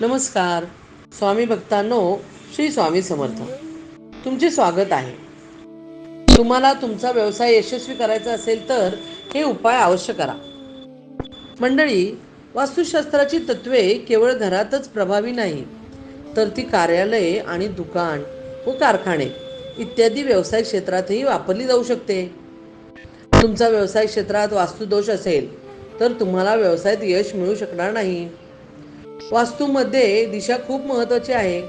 नमस्कार. स्वामी भक्तांनो श्री स्वामी समर्थ. तुमचे स्वागत आहे. तुम्हाला तुमचा व्यवसाय यशस्वी करायचा असेल तर हे उपाय अवश्य करा. मंडळी वास्तुशास्त्राची तत्वे केवळ घरातच प्रभावी नाही तर ती कार्यालये आणि दुकान व कारखाने इत्यादी व्यवसाय क्षेत्रातही वापरली जाऊ शकते. तुमचा व्यवसाय क्षेत्रात वास्तुदोष असेल तर तुम्हाला व्यवसायात यश मिळू शकणार नाही. वास्तूमध्ये दिशा खूप महत्त्वाची आहे.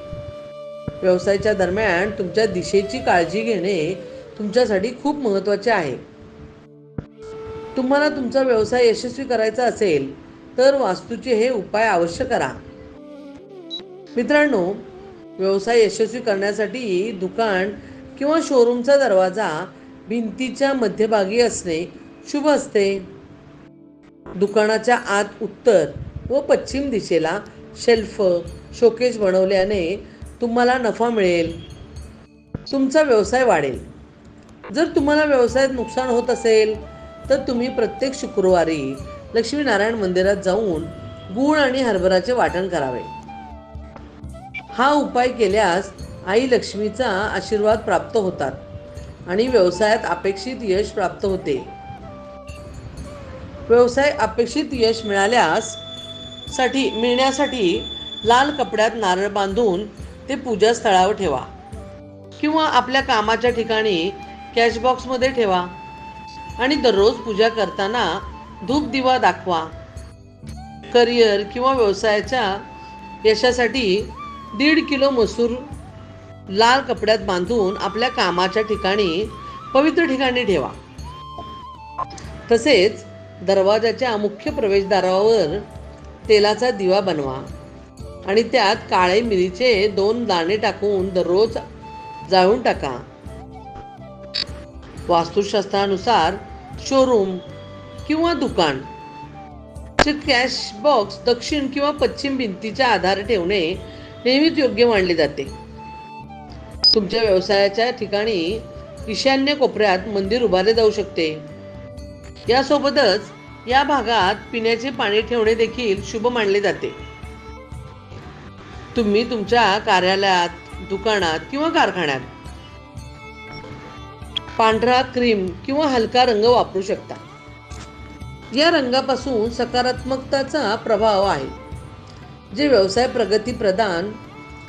व्यवसायाच्या दरम्यान तुमच्या दिशेची काळजी घेणे तुमच्यासाठी खूप महत्त्वाचे आहे. तुम्हाला तुमचा व्यवसाय यशस्वी करायचा असेल तर वास्तूचे हे उपाय अवश्य करा. मित्रांनो व्यवसाय यशस्वी करण्यासाठी दुकान किंवा शोरूमचा दरवाजा भिंतीच्या मध्यभागी असणे शुभ असते. दुकानाच्या आत उत्तर व पश्चिम दिशेला शेल्फ शोकेस बनवल्याने तुम्हाला नफा मिळेल. तुमचा व्यवसाय वाढेल. जर तुम्हाला व्यवसायात नुकसान होत असेल तर तुम्ही प्रत्येक शुक्रवारी लक्ष्मीनारायण मंदिरात जाऊन गूळ आणि हरभराचे वाटण करावे. हा उपाय केल्यास आई लक्ष्मीचा आशीर्वाद प्राप्त होतात आणि व्यवसायात अपेक्षित यश प्राप्त होते. व्यवसाय अपेक्षित यश मिळाल्यास साठी मिळण्यासाठी लाल कपड्यात नारळ बांधून ते पूजा स्थळावर ठेवा. किंवा आपल्या कामाच्या ठिकाणी कॅशबॉक्समध्ये ठेवा. आणि दररोज पूजा करताना धूप दिवा दाखवा. करिअर किंवा व्यवसायाच्या यशासाठी दीड किलो मसूर लाल कपड्यात बांधून आपल्या कामाच्या ठिकाणी पवित्र ठिकाणी ठेवा. तसेच दरवाजाच्या मुख्य प्रवेशद्वारावर तेलाचा दिवा बनवा आणि त्यात काळे मिरीचे दोन दाणे टाकून दररोज जाळून टाका. वास्तुशास्त्रानुसार शोरूम किंवा दुकान चे कॅश बॉक्स दक्षिण किंवा पश्चिम भिंतीच्या आधारे ठेवणे नेहमीच योग्य मानले जाते. तुमच्या व्यवसायाच्या ठिकाणी ईशान्य कोपऱ्यात मंदिर उभारले जाऊ शकते. यासोबतच या भागात पिण्याचे पाणी ठेवणे देखील शुभ मानले जाते. तुम्ही तुमच्या कार्यालयात दुकानात किंवा कारखान्यात पांढरा क्रीम किंवा हलका रंग वापरू शकता. या रंगापासून सकारात्मकताचा प्रभाव आहे जे व्यवसाय प्रगती प्रदान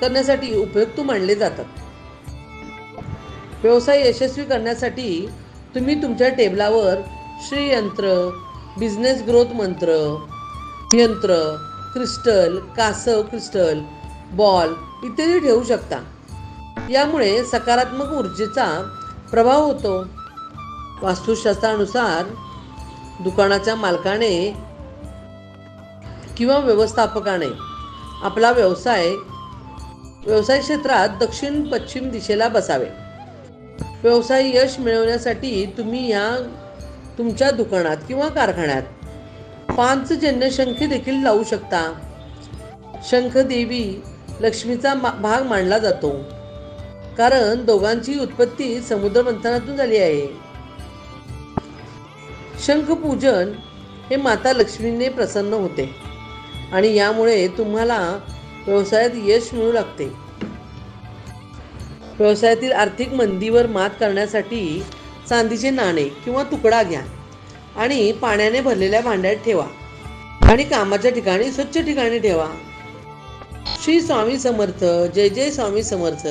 करण्यासाठी उपयुक्त मानले जातात. व्यवसाय यशस्वी करण्यासाठी तुम्ही तुमच्या टेबलावर श्रीयंत्र बिझनेस ग्रोथ मंत्र यंत्र क्रिस्टल कासव क्रिस्टल बॉल इत्यादी ठेवू शकता. यामुळे सकारात्मक ऊर्जेचा प्रभाव होतो. वास्तुशास्त्रानुसार दुकानाच्या मालकाने किंवा व्यवस्थापकाने आपला व्यवसाय व्यवसाय क्षेत्रात दक्षिण पश्चिम दिशेला बसावे. व्यवसाय यश मिळवण्यासाठी तुम्ही या तुमच्या दुकानात किंवा कारखान्यात. पांचजन्य शंख देखील लावू शकता. शंख देवी लक्ष्मीचा मा- भाग मानला जातो. कारण दोघांची उत्पत्ती समुद्र मंथनातून झाली आहे. शंखपूजन हे माता लक्ष्मीने प्रसन्न होते. आणि यामुळे तुम्हाला व्यवसायात यश मिळू लागते. व्यवसायातील आर्थिक मंदीवर मात करण्यासाठी चांदीचे नाणे किंवा तुकडा घ्या आणि पाण्याने भरलेल्या भांड्यात ठेवा आणि कामाच्या ठिकाणी स्वच्छ ठिकाणी ठेवा. श्री स्वामी समर्थ जय जय स्वामी समर्थ.